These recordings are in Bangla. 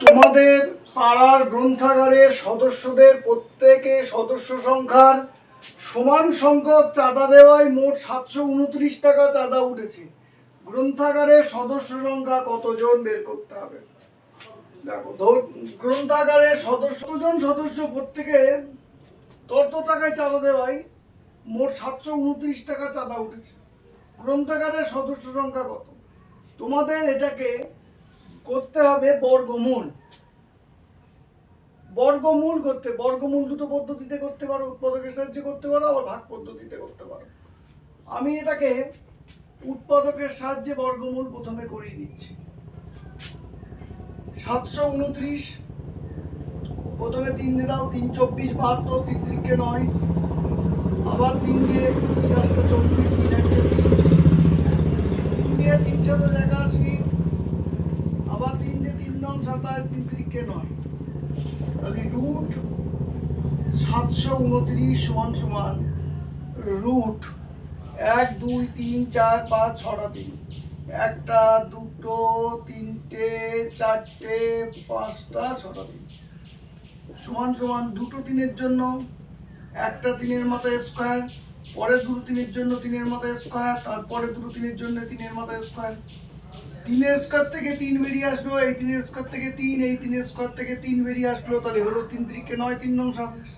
তোমাদের পাড়ার গ্রন্থাগারের সদস্যদের প্রত্যেকে সদস্য সংখ্যার সমান সংখ্যক চাঁদা দেওয়ায় মোট সাতশো উনত্রিশ টাকা চাঁদা উঠেছে। গ্রন্থাগারের সদস্য সংখ্যা কতজন বের করতে হবে? দেখো গ্রন্থাগারের সদস্য জন সদস্য প্রত্যেকে তত টাকায় চাঁদা দেওয়ায় মোট সাতশো উনত্রিশ টাকা চাঁদা উঠেছে। গ্রন্থাগারের সদস্য সংখ্যা কত? তোমাদের এটাকে করতে হবে বর্গমূল। বর্গমূল করতে, বর্গমূল দুটো পদ্ধতিতে করতে পারো, উৎপাদকের সাহায্যে করতে পারো, আবার ভাগ পদ্ধতিতে করতে পারো। আমি এটাকে উৎপাদকের সাহায্যে বর্গমূল প্রথমে করিয়ে দিচ্ছি সাতশো উনত্রিশ, প্রথমে তিন দিয়ে দাও, তিন চব্বিশ বাহাত্তর, তিন তিরিখে নয়, আবার তিন দিয়ে, তিন আসতে চব্বিশ, তিন একটা তিন। দিয়ে তিন সাথে একাশি আবার তিন দিয়ে তিন নং সাতাশ তিন তিরিখে নয়। তাহলে রুট সাতশো উনত্রিশ, সমান সমান রুট এক, দুই, তিন, চার, পাঁচ ছটা তিন। একটা, দুটো, তিনটে, চারটে, পাঁচটা ছটা তিন। সমান সমান দুটো তিনের জন্য একটা তিনের মাথায় স্কোয়ার পরের দুটো তিনের জন্য তিনের মাথায় স্কোয়ার তারপরে দুটো তিনের জন্য তিনের মাথায় স্কোয়ার তিনের স্কোয়ার থেকে তিন বেরিয়ে আসলো, এই তিনের স্কোয়ার থেকে তিন, এই তিনের স্কোয়ার থেকে তিন বেরিয়ে আসলো, তাহলে হলো তিন তিরিখে নয়, তিন নং সাতাশ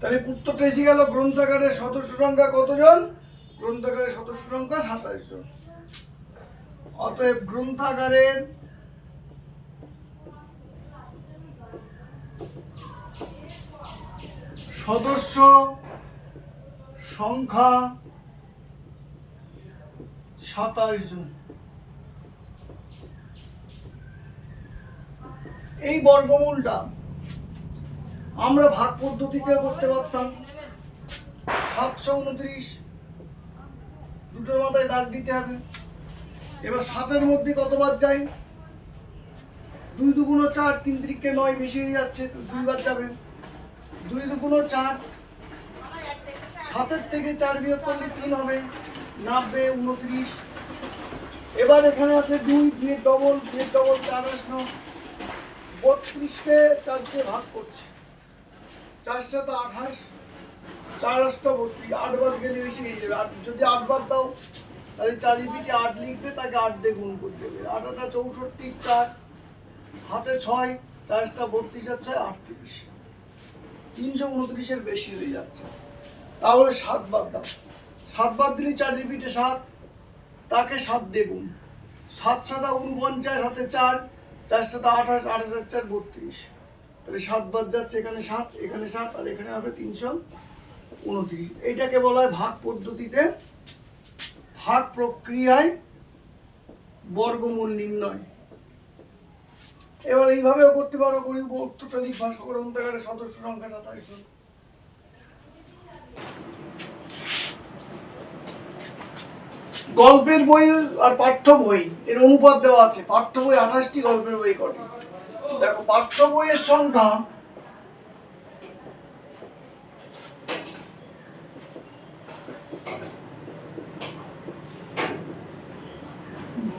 তাহলে উত্তরটা এসে গেল গ্রন্থাগারের সদস্য সংখ্যা কতজন? গ্রন্থাগারের সদস্য সংখ্যা সাতাশ জন। অতএব গ্রন্থাগারের সদস্য সংখ্যা সাতাশ জন। এই বর্গমূলটা আমরা ভাগ পদ্ধতিতে করতে পারতাম। সাতশো উনত্রিশ, দুটোর মাথায় দাগ দিতে হবে। এবার সাতের মধ্যে কতবার যায় দুই দুগুণ চার তিন তিরিখে নয় বেশি হয়ে যাচ্ছে দুইবার যাবে। দুই দুগুণ চার, সাতের থেকে চার বিয়োগ করলে তিন হবে। নাববে উনত্রিশ। এবার এখানে আছে দুই দুই ডবল দুই ডবল চার আসলো বত্রিশকে চার দিয়ে ভাগ করছে। চার সাথে আঠাশ, চার আটটা বত্রিশ। আট বার গেলে বেশি হয়ে যাবে। আর যদি আট বার দাও, তাহলে চারি পিঠে আট লিখবে, তাকে আট দিয়ে গুণ করতে হবে আট আটা চৌষট্টি, চার। হাতে ছয় চারটা বত্রিশ আর ছয় আটত্রিশ। তিনশো উনত্রিশের বেশি হয়ে যাচ্ছে। তাহলে সাত বার দাও। সাত বার দিলে চার রিপিটে সাত, তাকে সাত দিয়ে গুণ। সাত সাতা উনপঞ্চাশ হাতে চার চার সাদা আঠাশ আঠাশ আর চার, বত্রিশ। তাহলে সাত বার যাচ্ছে, এখানে সাত এখানে সাত, আর এখানে হবে তিনশো উনত্রিশ। এইটাকে বলা হয় ভাগ পদ্ধতিতে। ভাগ প্রক্রিয়ায় বর্গমূল নির্ণয়। এবার এইভাবেও করতে পারো করি উত্তরটা লিখবা গ্রন্থাগারের সদস্য, সংখ্যা, সাতাশ গল্পের বই আর পাঠ্য বই, এর অনুপাত দেওয়া আছে। পাঠ্য বই আঠাশটি গল্পের বই কটি? দেখো, পাঠ্য বইয়ের সংখ্যা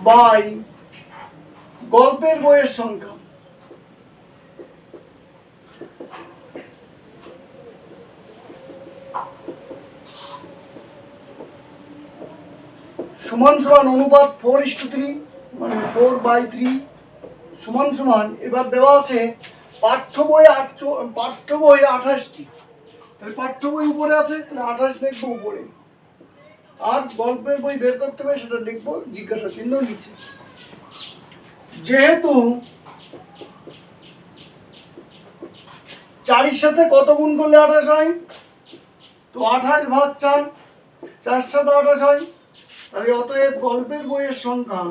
বাই গল্পের বইয়ের সংখ্যা। সমান সমান অনুপাত ফোর ইস টু থ্রি মানে ফোর বাই থ্রি সমান সমান, এবার দেওয়া আছে পাঠ্য বই আট পাঠ্য বই আঠাশটি। তাহলে পাঠ্য বই উপরে আছে, তাহলে আঠাশ দেখব উপরে। আর গল্পের বই বের করতে হবে, সেটা দেখব জিজ্ঞাসা চিহ্ন নিচে। যেহেতু চারির সাথে কত গুণ করলে আঠাশ হয়? তো আঠাশ ভাগ চার চার সাথে আঠাশ হয়? তাহলে অতএব গল্পের বইয়ের সংখ্যা।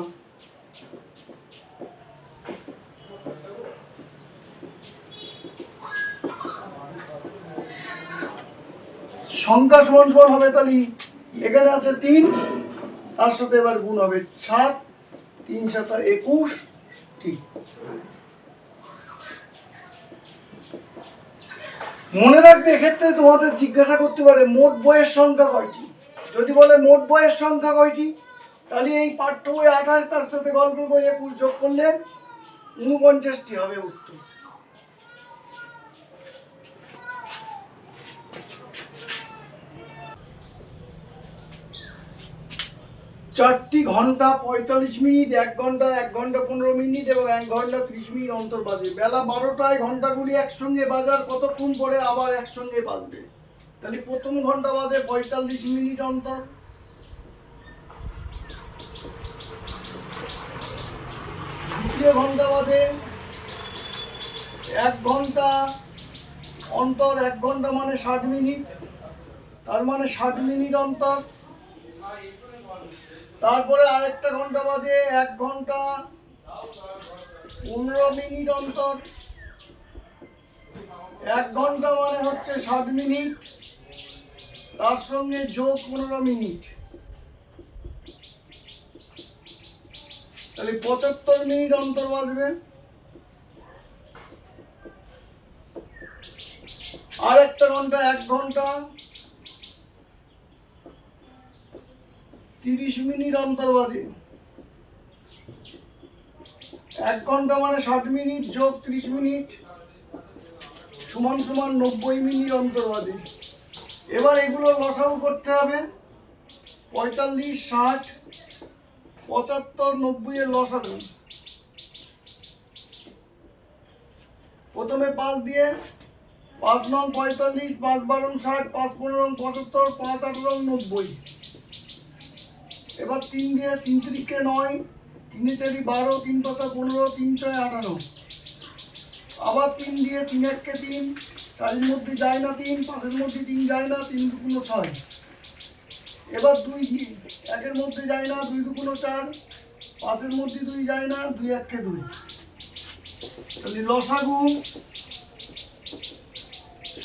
সংখ্যা সমান সমান হবে তাহলে এখানে আছে তিন, তার সাথে এবার গুণ হবে সাত, তিন সাত একুশ ঠিক মনে রাখবে, এক্ষেত্রে তোমাদের জিজ্ঞাসা করতে পারে, মোট বইয়ের সংখ্যা কয়টি? যদি বলে মোট বইয়ের সংখ্যা কয়টি? তাহলে এই পাঠ্য বই আঠাশ, তার সাথে গল্পের বই একুশ যোগ করলে উনপঞ্চাশটি হবে উত্তর। চারটি ঘণ্টা পঁয়তাল্লিশ মিনিট, এক ঘণ্টা এক ঘণ্টা পনেরো মিনিট এবং এক ঘণ্টা ত্রিশ মিনিট অন্তর বাজে। বেলা বারোটায় ঘন্টাগুলি একসঙ্গে বাজার, কতক্ষণ পরে আবার একসঙ্গে বাজবে? তাহলে প্রথম ঘণ্টা বাজে পঁয়তাল্লিশ মিনিট অন্তর। দ্বিতীয় ঘণ্টা বাজে এক ঘণ্টা অন্তর, এক ঘণ্টা মানে ষাট মিনিট। তার মানে ষাট মিনিট অন্তর। তারপরে আরেকটা ঘণ্টা বাজে এক ঘণ্টা পনেরো মিনিট অন্তর। এক ঘণ্টা মানে হচ্ছে ষাট মিনিট। তার সঙ্গে যোগ পনেরো মিনিট। তাহলে পঁচাত্তর মিনিট অন্তর বাজবে। আর একটা ঘণ্টা, এক ঘণ্টা। তিরিশ মিনিট অন্তর বাজে। এক ঘণ্টা মানে ষাট মিনিট, যোগ ত্রিশ মিনিট। সমান সমান নব্বই মিনিট অন্তর বাজে। এবার এগুলো লসাগু করতে হবে। পঁয়তাল্লিশ, ষাট, পঁচাত্তর, নব্বই এর লসাগু। প্রথমে পাঁচ দিয়ে পাঁচ নং পঁয়তাল্লিশ, পাঁচ বারো ষাট, পাঁচ পনেরো পঁচাত্তর, পাঁচ আঠারো নব্বই। এবার তিন দিয়ে তিন তিরিখে নয়, তিনে চারি বারো, তিন পাঁচা পনেরো, তিন ছয় আঠারো। আবার তিন দিয়ে তিন এককে তিন চারের মধ্যে যায় না তিন, পাঁচের মধ্যে তিন যায় না, তিন দুগুলো ছয়। এবার দুই একের মধ্যে যায় না, দুই দুগুলো চার, পাঁচের মধ্যে দুই যায় না, দুই এককে দুই। তাহলে লসাগু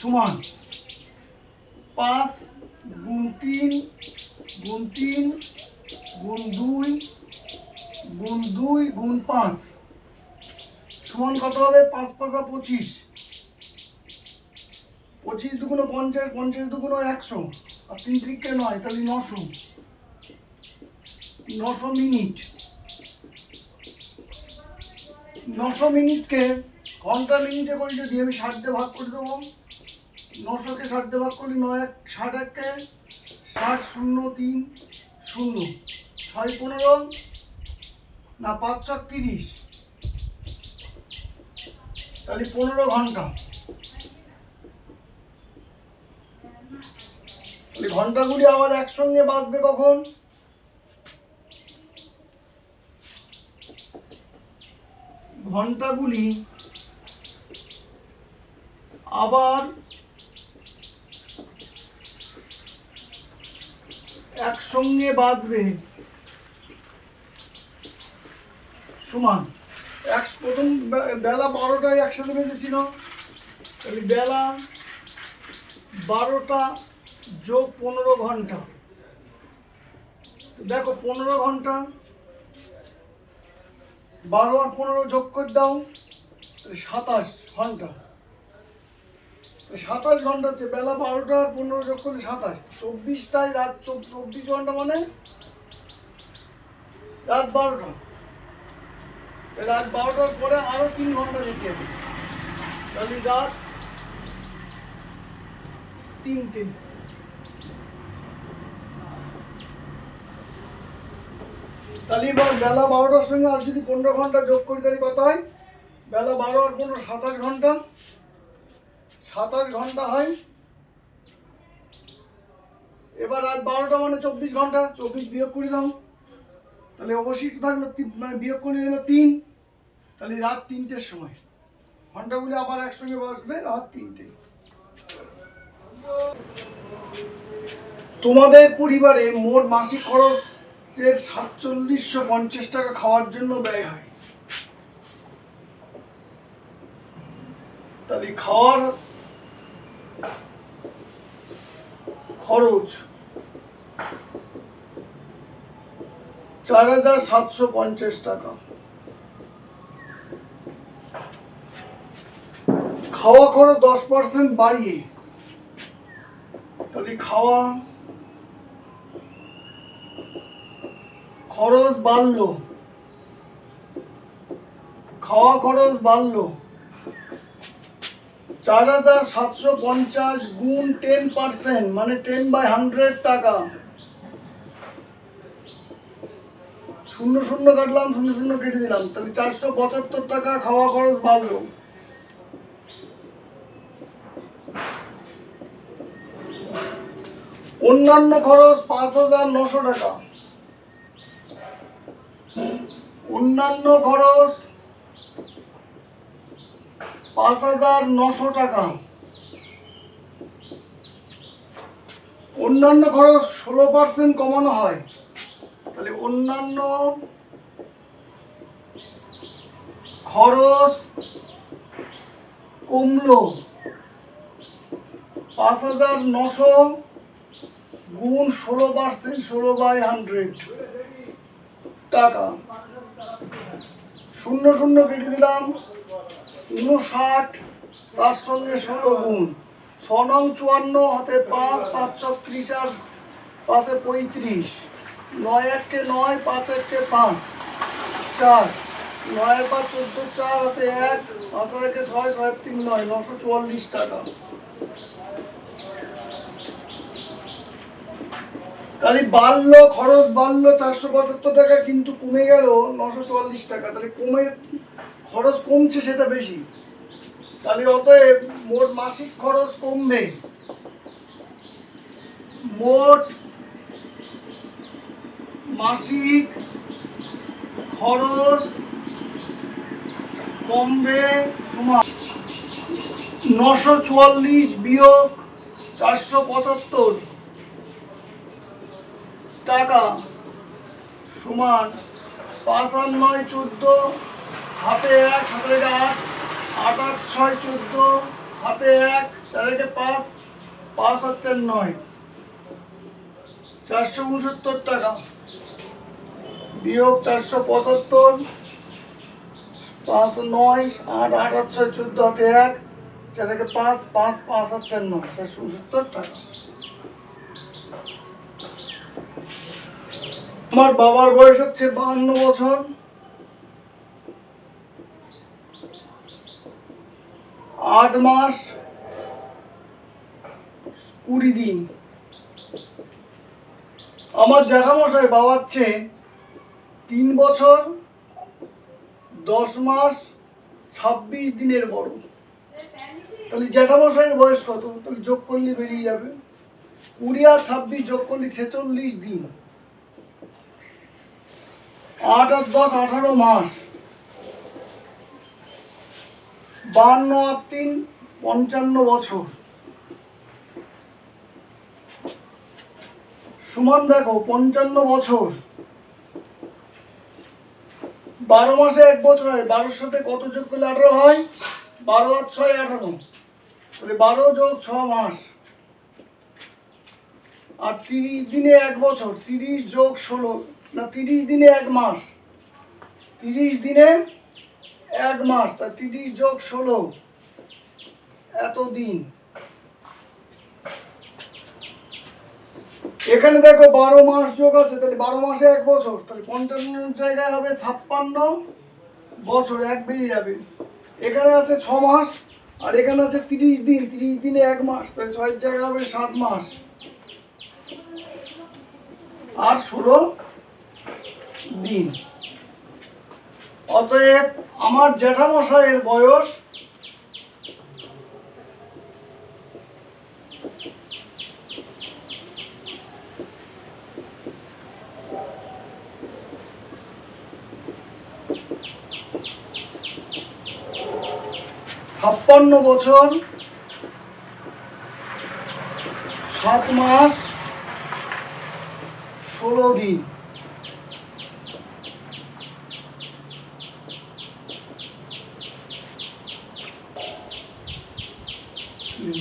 সমান পাঁচ গুণ তিন গুণ তিন, গুণ দুই গুণ দুই, গুণ পাঁচ। সমান কত হবে? পাঁচ পাঁচা পঁচিশ। পঁচিশ দুগুণ পঞ্চাশ পঞ্চাশ দুগুণ একশো। আর তিন তিরিখে নয় তাহলে নশো। নশো মিনিট। নশো মিনিটকে ঘণ্টা মিনিটে করে যদি আমি ষাট দিয়ে ভাগ করে দেবো, নশোকে ষাট দিয়ে ভাগ করলে নয় এক, ষাট এককে ষাট শূন্য তিন শূন্য। ছয় পনেরো না পাঁচ তিরিশ। তাহলে পনেরো ঘণ্টা তাহলে ঘন্টাগুলি আবার একসঙ্গে বাজবে কখন? ঘন্টাগুলি আবার একসঙ্গে বাজবে। সমান, এক প্রথম বেলা বারোটায় একসাথে বেজেছিল। তাহলে বেলা বারোটা যোগ পনেরো ঘণ্টা। দেখো পনেরো ঘণ্টা, বারো আর পনেরো যোগ করে দাও সাতাশ ঘণ্টা। সাতাশ ঘণ্টা হচ্ছে, বেলা বারোটা আর পনেরো যোগ করলে সাতাশ। চব্বিশটায় রাত চব- চব্বিশ ঘণ্টা মানে রাত বারোটা। রাত বারোটার পরে আরও তিন ঘণ্টা যেতে হবে তাহলে রাত তিনটে। তাহলে এবার বেলা বারোটার সঙ্গে আর যদি পনেরো ঘণ্টা যোগ করি তাহলে কত হয়? বেলা বারো পনেরো, সাতাশ ঘণ্টা। সাতাশ ঘণ্টা হয়। এবার রাত বারোটা মানে চব্বিশ ঘণ্টা, চব্বিশ বিয়োগ করে দাও। তাহলে অবশিষ্ট থাকল মানে বিয়োগ করে এলো তিন। তাহলে রাত তিনটের সময়। ঘন্টাগুলি আবার একসঙ্গে বসবে রাত তিনটে। তোমাদের পরিবারে মোট মাসিক খরচের সাতচল্লিশশো পঞ্চাশ টাকা খাওয়ার জন্য ব্যয় হয়। তাহলে খাওয়ার খরচ চার হাজার সাতশো পঞ্চাশ টাকা। খাওয়া খরচ দশ পার্সেন্ট বাড়িয়ে। তাহলে খাওয়া খরচ বাড়লো। খাওয়া খরচ বাড়লো। চার হাজার সাতশো পঞ্চাশ গুণ টেন পার্সেন্ট মানে টেন বাই হান্ড্রেড টাকা। শূন্য শূন্য কাটলাম, শূন্য শূন্য কেটে দিলাম, তাহলে চারশো পঁচাত্তর টাকা খাওয়া খরচ বাড়লো। অন্যান্য খরচ পাঁচ হাজার নশো টাকা। অন্যান্য খরচ পাঁচ হাজার নশো টাকা। অন্যান্য খরচ ষোলো পার্সেন্ট কমানো হয়। তাহলে অন্যান্য খরচ কমলো। পাঁচ হাজার নশো গুণ ষোলো পার্সেন্ট ষোলো বাই হান্ড্রেড টাকা। শূন্য শূন্য কেটে দিলাম। উনষাট, তার সঙ্গে ষোলো গুণ। ছ নং চুয়ান্ন, হাতে পাঁচ পাঁচ ছত্রিশ আর পাঁচে পঁয়ত্রিশ। নয় এককে নয়, পাঁচ এককে পাঁচ। চার। নয় পাঁচ চোদ্দ, চার হাতে এক, পাঁচ একে ছয় ছয় তিন, নয়। নশো চুয়াল্লিশ টাকা। তাহলে বাড়লো, খরচ বাড়লো চারশো পঁচাত্তর টাকা, কিন্তু কমে গেল নশো চুয়াল্লিশ টাকা। তাহলে কমে খরচ কমছে সেটা বেশি। তাহলে অতএব মোট মাসিক খরচ কমবে। মোট মাসিক খরচ কমবে সমান নশো চুয়াল্লিশ বিয়োগ চারশো পঁচাত্তর। টাকা সমান পাঁচ আর নয় চোদ্দ, হাতে এক রেখে আট আট আট ছয় চোদ্দ, হাতে এক চার পাঁচ পাঁচ চার নয়। চারশো উনসত্তর টাকা। বিয়োগ চারশো পঁচাত্তর, পাঁচ নয়, আট আট আর ছয় চোদ্দ, হাতে এক চার পাঁচ পাঁচ পাঁচ চার নয়। চারশো উনসত্তর টাকা। আমার বাবার বয়স হচ্ছে বাহান্ন বছর। আট মাস কুড়ি দিন। আমার জ্যাঠামশাই বাবার চেয়ে তিন বছর, দশ মাস, ছাব্বিশ দিনের বড়। তাহলে জ্যাঠামশাইয়ের বয়স কত? তাহলে যোগ করলে বেরিয়ে যাবে। কুড়ি আর ছাব্বিশ যোগ করলে ছেচল্লিশ দিন। আট আর দশ আঠারো মাস। বান্ন আর তিন পঞ্চান্ন বছর। সমান দেখো, পঞ্চান্ন বছর। বারো মাসে এক বছর হয়, বারোর সাথে কত যোগ করলে আঠারো হয়? বারো আর ছয় আঠারো। তাহলে বারো যোগ ছ মাস। আর তিরিশ দিনে এক বছর, তিরিশ যোগ ষোলো। না তিরিশ দিনে এক মাস। তিরিশ দিনে এক মাস, তা তিরিশ যোগ ষোলো, এত দিন। এখানে দেখো বারো মাস যোগ আছে, তাহলে বারো মাসে এক বছর, তাহলে পঞ্চান্ন জায়গায় হবে ছাপ্পান্ন বছর, এক বেরিয়ে যাবে। এখানে আছে ছ মাস, আর এখানে আছে তিরিশ দিন, তিরিশ দিনে এক মাস, তাহলে ছয়ের জায়গায় হবে সাত মাস। আর ষোলো দিন। অতএব আমার জ্যাঠামশাইয়ের বয়স ছাপ্পান্ন বছর সাত মাস ষোলো দিন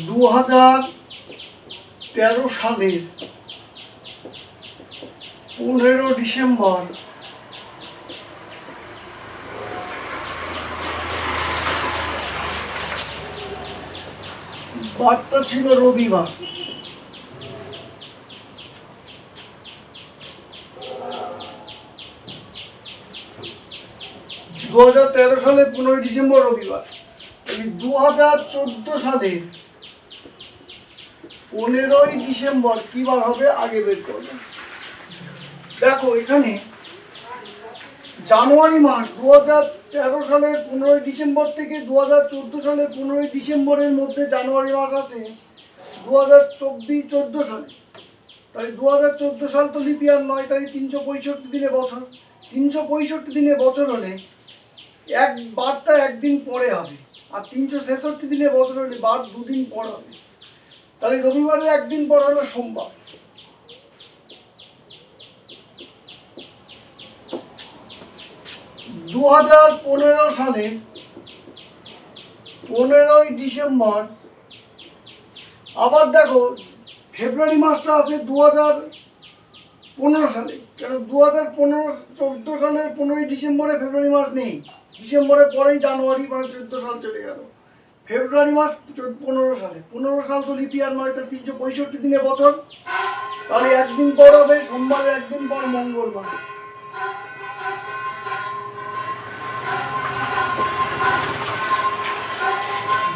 দু হাজার তেরো সালের পনেরো ডিসেম্বর। বারটা ছিল রবিবার। তেরো সালে পনেরোই ডিসেম্বর রবিবার। দু হাজার চোদ্দ সালে পনেরোই ডিসেম্বর কি বার হবে? আগে বের করবে দেখো, এখানে জানুয়ারি মাস দু হাজার তেরো সালের পনেরোই ডিসেম্বর থেকে দু হাজার চোদ্দ সালের পনেরোই ডিসেম্বরের মধ্যে জানুয়ারি মাস আছে দু হাজার চব্বিশ চোদ্দ সালে। তাই দু হাজার চোদ্দ সাল তো লিপিয়ার নয় তাই তিনশো পঁয়ষট্টি দিনে বছর। তিনশো পঁয়ষট্টি দিনে বছর হলে এক বারটা একদিন পরে হবে, আর তিনশো ছেষট্টি দিনে বছর হলে বার দুদিন পর হবে। তাহলে রবিবারে একদিন পর হলো সোমবার। দু হাজার পনেরো সালে পনেরোই ডিসেম্বর, আবার দেখো ফেব্রুয়ারি মাসটা আছে দু হাজার পনেরো সালে, কেন দু হাজার পনেরো চোদ্দ সালের পনেরোই ডিসেম্বরে ফেব্রুয়ারি মাস নেই, ডিসেম্বরের পরেই জানুয়ারি মানে চোদ্দ সাল চলে গেল। ফেব্রুয়ারি মাস পনেরো সালে। পনেরো সাল তো লিপিয়ার নয় তার তিনশো পঁয়ষট্টি দিনে বছর। তাহলে একদিন পর হবে সোমবারে একদিন পর মঙ্গলবার।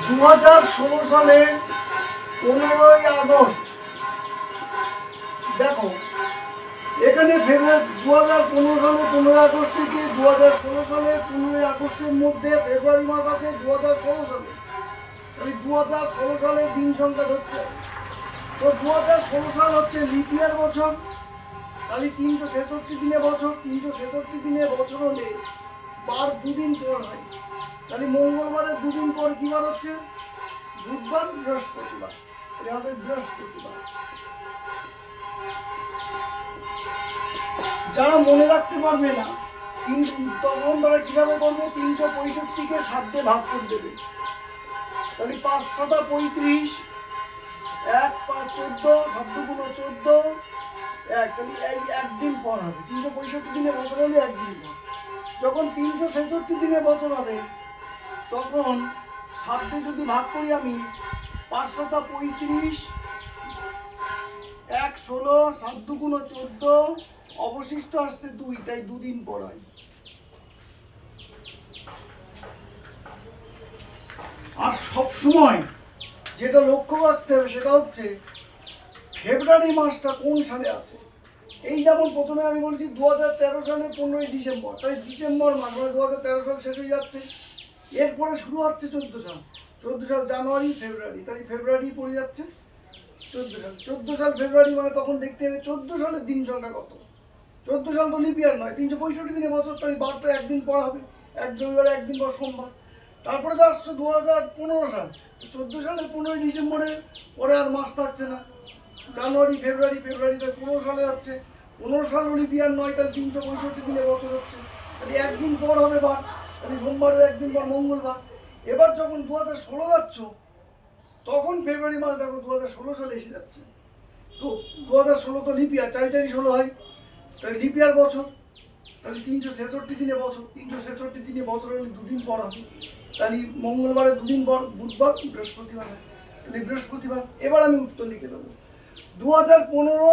দু হাজার ষোলো সালের পনেরোই আগস্ট। দেখো, এখানে ফেব্রুয়ারি দু হাজার পনেরো সালে পনেরোই আগস্ট থেকে দু হাজার ষোলো সালের পনেরোই আগস্টের মধ্যে ফেব্রুয়ারি মাস আছে দু হাজার ষোলো সালে। দু হাজার ষোলো সালের দিন সংখ্যা হবে তো দু হাজার ষোলো সাল হচ্ছে লিপিয়ার বছর, তাহলে তিনশো ছেষট্টি দিনে বছর, তিনশো ছেষট্টি দিনে বছর হলে বার দুদিন পর হয়। তাহলে মঙ্গলবারের দুদিন পর কি বার হচ্ছে? বুধবার বৃহস্পতিবার। এটা বৃহস্পতিবার। যারা মনে রাখতে পারবে না তখন তারা কীভাবে করবে? তিনশো পঁয়ষট্টিকে সাত দিয়ে ভাগ করে দেবে। তাহলে পাঁচশোটা পঁয়ত্রিশ। এক, পাঁচ, চোদ্দ শব্দগুলো চোদ্দ। এক, তাহলে এই একদিন পর হবে। তিনশো পঁয়ষট্টি দিনে বছর হলে একদিন পর। যখন তিনশো ছেষট্টি দিনে বছর হবে, তখন সাত দিয়ে যদি ভাগ করি আমি, পাঁচশোটা পঁয়ত্রিশ। এক, ষোলো, সাত দুগুণ চোদ্দ। অবশিষ্ট আসছে দুই, তাই দুদিন পর হয়। আর সব সময় যেটা লক্ষ্য রাখতে হবে সেটা হচ্ছে ফেব্রুয়ারি মাসটা কোন সালে আছে? এই যেমন প্রথমে আমি বলছি দু হাজার তেরো সালে পনেরোই ডিসেম্বর, তাই ডিসেম্বর মাস মানে দু হাজার তেরো সাল শেষ হয়ে যাচ্ছে। এরপরে শুরু হচ্ছে চোদ্দ সাল। চোদ্দ সাল জানুয়ারি, ফেব্রুয়ারি, তাই ফেব্রুয়ারি পড়ে যাচ্ছে চোদ্দ সাল। চোদ্দ সাল ফেব্রুয়ারি মানে তখন দেখতে হবে চোদ্দ সালের দিন সংখ্যা কত? চোদ্দ সাল তো লিপিয়ার নয়, তিনশো পঁয়ষট্টি দিনে বছর, তাই বারটা একদিন পর হবে। এক রবিবারে একদিন পর সোমবার। তারপরে তো আসছে দু হাজার পনেরো সাল। চোদ্দ সালের পনেরোই ডিসেম্বরে, পরে আর মাস থাকছে না। জানুয়ারি, ফেব্রুয়ারি ফেব্রুয়ারি তাই পনেরো সালে যাচ্ছে। পনেরো সাল লিপিয়ার নয়, তাহলে তিনশো পঁয়ষট্টি দিনে বছর হচ্ছে। তাহলে একদিন পর হবে বার, তাহলে সোমবারের একদিন পর মঙ্গলবার। এবার যখন দু হাজার ষোলো যাচ্ছ, তখন ফেব্রুয়ারি মাস দেখো দু হাজার ষোলো সালে এসে যাচ্ছে। তো দু হাজার ষোলো তো লিপিয়ার চারি চারি ষোলো হয়। তাহলে লিপিয়ার বছর। তাহলে তিনশো ছেষট্টি দিনে বছর, তিনশো ছেষট্টি দিনে বছর হলে দুদিন পর হবে। তাহলে মঙ্গলবারে দুদিন পর, বুধবার, বৃহস্পতিবার তাহলে বৃহস্পতিবার, এবার আমি উত্তর লিখে দেবো। দু হাজার পনেরো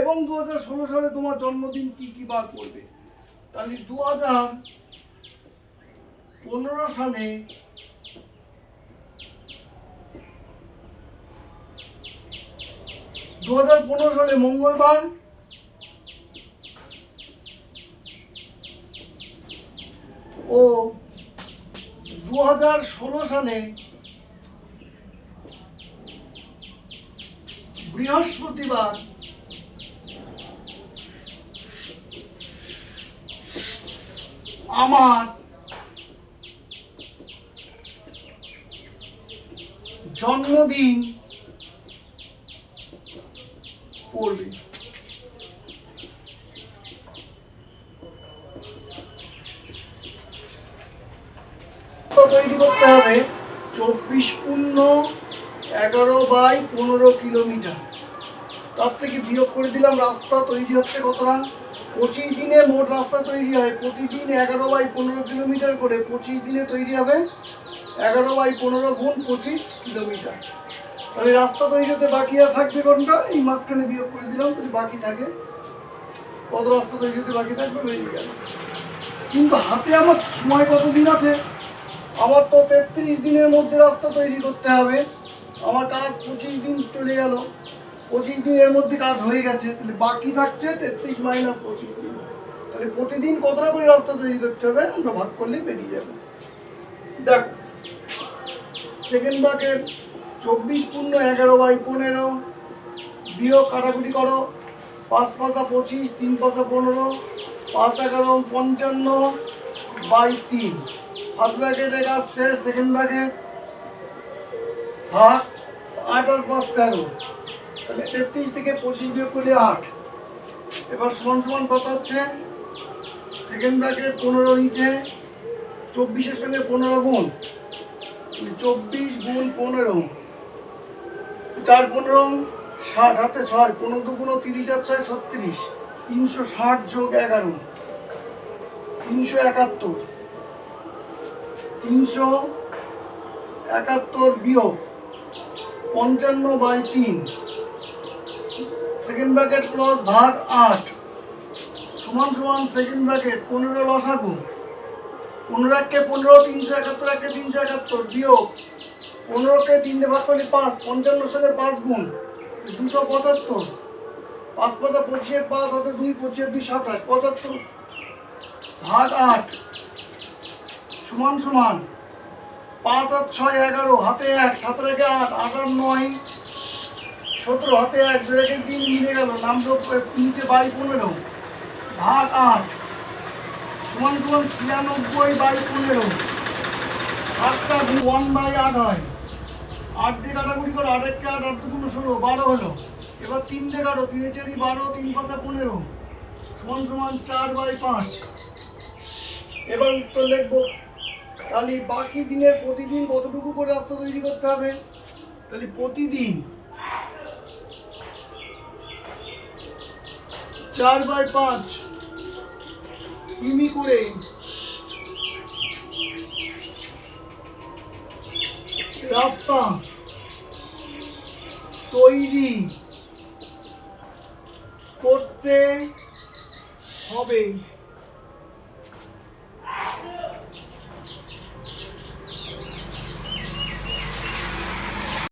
এবং দু হাজার ষোলো সালে তোমার জন্মদিন কি কি বার পড়বে? তাহলে দু হাজার পনেরো সালে দু হাজার পনেরো সালে মঙ্গলবার ও দু হাজার ষোলো সালে বৃহস্পতিবার আমার জন্মদিন পড়বে তো তৈরি করতে হবে চব্বিশ পূর্ণ এগারো বাই পনেরো কিলোমিটার। তার থেকে বিয়োগ করে দিলাম, রাস্তা তৈরি হচ্ছে কতটা? পঁচিশ দিনে মোট রাস্তা তৈরি হয়, প্রতিদিন এগারো বাই পনেরো কিলোমিটার করে পঁচিশ দিনে তৈরি হবে এগারো বাই পনেরো গুণ পঁচিশ কিলোমিটার। তাহলে রাস্তা তৈরি হতে বাকি আর থাকবে কোনটা? এই মাঝখানে বিয়োগ করে দিলাম, যদি বাকি থাকে। কত রাস্তা তৈরি হতে বাকি থাকবে? বেরিয়ে গেল। কিন্তু হাতে আমার সময় কতদিন আছে? আমার তো তেত্রিশ দিনের মধ্যে রাস্তা তৈরি করতে হবে। আমার কাজ পঁচিশ দিন চলে গেল। পঁচিশ দিনের মধ্যে কাজ হয়ে গেছে। তাহলে বাকি থাকছে তেত্রিশ মাইনাস পঁচিশ দিন। তাহলে প্রতিদিন কতটা করে রাস্তা তৈরি করতে হবে? আমরা ভাগ করলেই বেরিয়ে যাবে। দেখ সেকেন্ড ব্র্যাকেট চব্বিশ পূর্ণ এগারো বাই পনেরো। বিয়োগ কাটাকুটি করো। পাঁচ পাঁচা পঁচিশ, তিন পাঁচা পনেরো। পাঁচ এগারো, পঞ্চান্ন বাই তিন। ফার্স্ট ব্র্যাকেটে কাজ শেষ সেকেন্ড ব্র্যাকেট ভাগ আট আর পাঁচ তেরো। তাহলে তেত্রিশ থেকে পঁচিশ বিয়োগ করলে আট। এবার সমান সমান কত হচ্ছে? সেকেন্ড ব্র্যাকেট পনেরো নিচে, চব্বিশের সঙ্গে পনেরো গুণ। চব্বিশ গুণ পনেরো। চার পনেরো, ষাট হাতে ছয়, পনেরো দুগুণ তিরিশ আর ছয়, ছত্রিশ। তিনশো ষাট যোগ এগারো। তিনশো একাত্তর। তিনশো একাত্তর বিয়োগ পঞ্চান্ন বাই তিন। সেকেন্ড ব্র্যাকেট প্লাস ভাগ আট। সমান সমান সেকেন্ড ব্র্যাকেট পনেরো লসাগু। পনেরো একে পনেরো, তিনশো একাত্তর একে তিনশো একাত্তর বিয়োগ পনেরোকে তিনটে ভাগ করলে পাঁচ, পঞ্চান্ন সঙ্গে পাঁচ গুণ, দুশো পঁচাত্তর। পাঁচ পাঁচা পঁচিশের পাঁচ, হাতে দুই পঁচিশের দুই, সাতাশ, পঁচাত্তর। ভাগ আট। সমান সমান পাঁচ আর ছয় এগারো, হাতে এক, সাত রেখে আট আট আর নয়, সতেরো, হাতে এক দু রেখে তিন, মিলে গেল নামলো নিচে বাই পনেরো, ভাগ আট, সমান সমান ছিয়ানব্বই বাই পনেরো, আটটা ওয়ান বাই আট হয়। আট দিয়ে কাটাকুটি করো, আট একে আট আট দুগুণ ষোলো, বারো হলো। এবার তিন দিয়ে কাটো, তিনে চারি, বারো, তিন পাঁচা পনেরো, সমান সমান চার বাই পাঁচ। এবার উত্তর লিখব। তাহলে বাকি দিনের প্রতিদিন কতটুকু করে রাস্তা তৈরি করতে হবে? তাহলে প্রতিদিন চার বাই পাঁচ কিমি করে রাস্তা তৈরি করতে হবে।